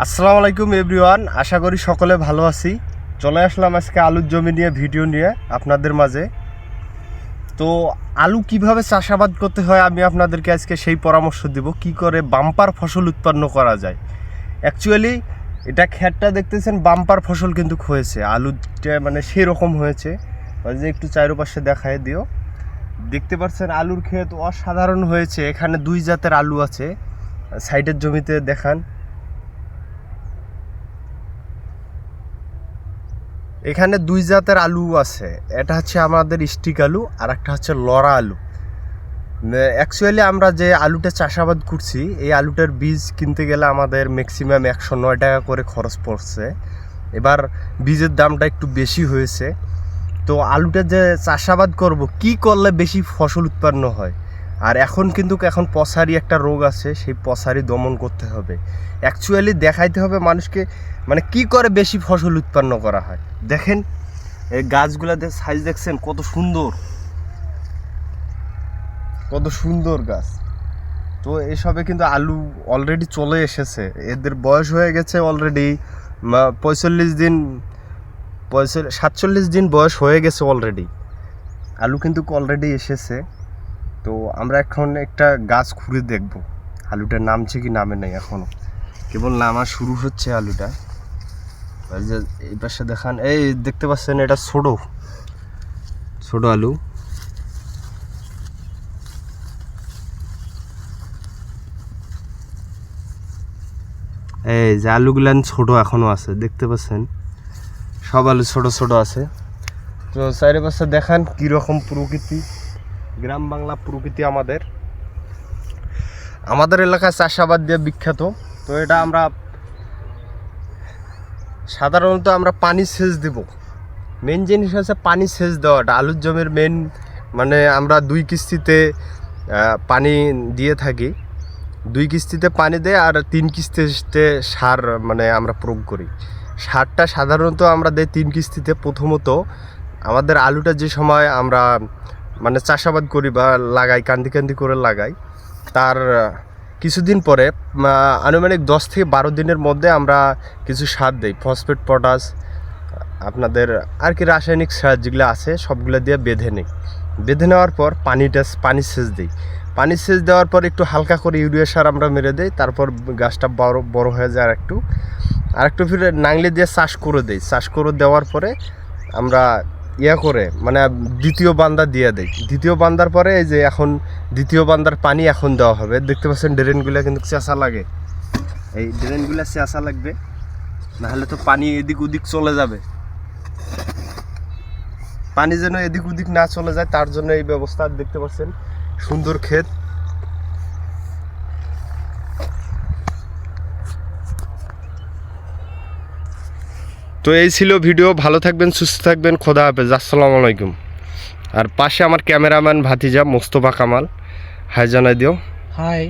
আসসালামু আলাইকুম এভরিওয়ান আশা করি সকলে ভালো আছি। চলে আসলাম আজকে আলুর জমি নিয়ে ভিডিও নিয়ে আপনাদের মাঝে। তো আলু কীভাবে চাষাবাদ করতে হয় আমি আপনাদেরকে আজকে সেই পরামর্শ দেব। কি করে বাম্পার ফসল উৎপন্ন করা যায়। অ্যাকচুয়ালি এটা ক্ষেতটা দেখতেছেন, বাম্পার ফসল কিন্তু হয়েছে। আলুটা মানে সেই রকম হয়েছে যে একটু চারোপাশে দেখায় দিও। দেখতে পাচ্ছেন, আলুর ক্ষেত অসাধারণ হয়েছে। এখানে দুই জাতের আলু আছে। সাইডের জমিতে দেখান। এখানে দুই জাতের আলু আছে। এটা হচ্ছে আমাদের স্টিক আলু আর একটা হচ্ছে লড়া আলু। অ্যাকচুয়ালি আমরা যে আলুটা চাষাবাদ করছি, এই আলুটার বীজ কিনতে গেলে আমাদের ম্যাক্সিমাম একশো নয় টাকা করে খরচ পড়ছে। এবার বীজের দামটা একটু বেশি হয়েছে। তো আলুটা যে চাষাবাদ করব, কি করলে বেশি ফসল উৎপন্ন হয়? আর এখন কিন্তু এখন পসারি একটা রোগ আছে, সেই পসারি দমন করতে হবে। অ্যাকচুয়ালি দেখাইতে হবে মানুষকে মানে কি করে বেশি ফসল উৎপন্ন করা হয়। দেখেন, এই গাছগুলাতে সাইজ দেখছেন, কত সুন্দর। কত সুন্দর গাছ। তো এসবে কিন্তু আলু অলরেডি চলে এসেছে। এদের বয়স হয়ে গেছে অলরেডি পঁয়তাল্লিশ দিন, পঁয়তাল্লিশ, সাতচল্লিশ দিন বয়স হয়ে গেছে অলরেডি আলু কিন্তু অলরেডি এসেছে। তো আমরা এখন একটা গাছ খুঁড়ে দেখব। আলুটা নামছে কি নামে নাই এখনও। কেবল নামা শুরু হচ্ছে আলুটা। এই পাশে দেখান, এই দেখতে পাচ্ছেন এটা ছোট। ছোট আলু। এই যে আলুগুলান ছোট এখনও আছে, দেখতে পাচ্ছেন? সব আলু ছোট ছোট আছে। তো চারিপাশে দেখান কীরকম প্রকৃতি। গ্রাম বাংলা প্রকৃতি আমাদের। আমাদের এলাকায় চাষাবাদ দিয়ে বিখ্যাত। তো এটা আমরা সাধারণত আমরা পানি সেচ দেব। মেন জিনিস হচ্ছে পানি সেচ দেওয়াটা। আলুর জমির মেন মানে আমরা দুই কিস্তিতে পানি দিয়ে থাকি। দুই কিস্তিতে পানি দেয় আর তিন কিস্তিতে সার মানে আমরা প্রয়োগ করি। সারটা সাধারণত আমরা দেই তিন কিস্তিতে। প্রথমত আমাদের আলুটা যে সময় আমরা মানে চাষাবাদ করি বা লাগাই, কান্দি কান্দি করে লাগাই। তার কিছুদিন পরে আনুমানিক দশ থেকে বারো দিনের মধ্যে আমরা কিছু সার দিই, ফসফেট, পটাশ, আপনাদের আর কি রাসায়নিক সার যেগুলো আছে, সবগুলো দিয়ে বেঁধে নিই। বেঁধে নেওয়ার পর পানিটা, পানি সেচ দিই। পানি সেচ দেওয়ার পর একটু হালকা করে ইউরিয়া সার আমরা মেরে দিই, তারপর গাছটা বড় বড় হয়ে যায় আর একটু আর একটু ফিরে নাংলে দিয়ে চাষ করে দিই। চাষ করে দেওয়ার পরে আমরা ইয়া করে মানে দ্বিতীয় বান্দা দিয়ে দেয়। দ্বিতীয় বান্দার পরে এই যে এখন দ্বিতীয় বান্দার পানি এখন দেওয়া হবে। দেখতে পাচ্ছেন ড্রেনগুলো কিন্তু চেঁচা লাগে। এই ড্রেনগুলো চেঁচা লাগবে, নাহলে তো পানি এদিক ওদিক চলে যাবে। পানি যেন এদিক ওদিক না চলে যায়, তার জন্য এই ব্যবস্থা দেখতে পাচ্ছেন। সুন্দর ক্ষেত। তো এই ছিল ভিডিও, ভালো থাকবেন, সুস্থ থাকবেন, খোদা হাফেজ, আসসালামু আলাইকুম। আর পাশে আমার ক্যামেরাম্যান ভাতিজা, মোস্তফা কামাল। হাই জানাই দিও। হাই।